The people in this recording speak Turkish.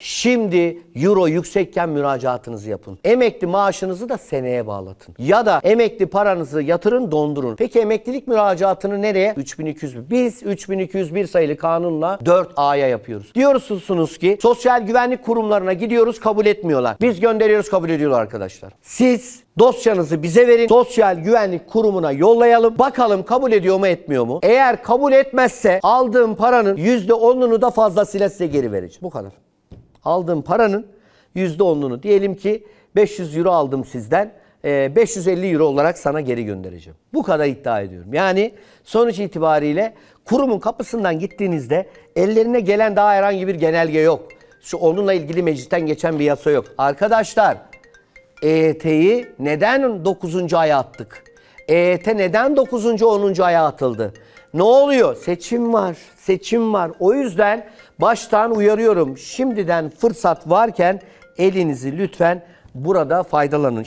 Şimdi euro yüksekken müracaatınızı yapın. Emekli maaşınızı da seneye bağlatın. Ya da emekli paranızı yatırın dondurun. Peki emeklilik müracaatını nereye? 3200. Biz 3201 sayılı kanunla 4A'ya yapıyoruz. Diyorsunuz ki sosyal güvenlik kurumlarına gidiyoruz kabul etmiyorlar. Biz gönderiyoruz kabul ediyorlar arkadaşlar. Siz dosyanızı bize verin. Sosyal güvenlik kurumuna yollayalım. Bakalım kabul ediyor mu etmiyor mu? Eğer kabul etmezse aldığım paranın %10'unu da fazlasıyla size geri vereceğim. Bu kadar aldığım paranın %10'unu diyelim ki 500 euro aldım sizden. e, 550 euro olarak sana geri göndereceğim. Bu kadar iddia ediyorum. Yani sonuç itibariyle kurumun kapısından gittiğinizde ellerine gelen daha herhangi bir genelge yok. Şu onunla ilgili meclisten geçen bir yasa yok. Arkadaşlar EYT'yi neden 9. aya attık? EYT neden 9. 10. aya atıldı? Ne oluyor? Seçim var. Seçim var. O yüzden baştan uyarıyorum. Şimdiden fırsat varken elinizi lütfen burada faydalanın.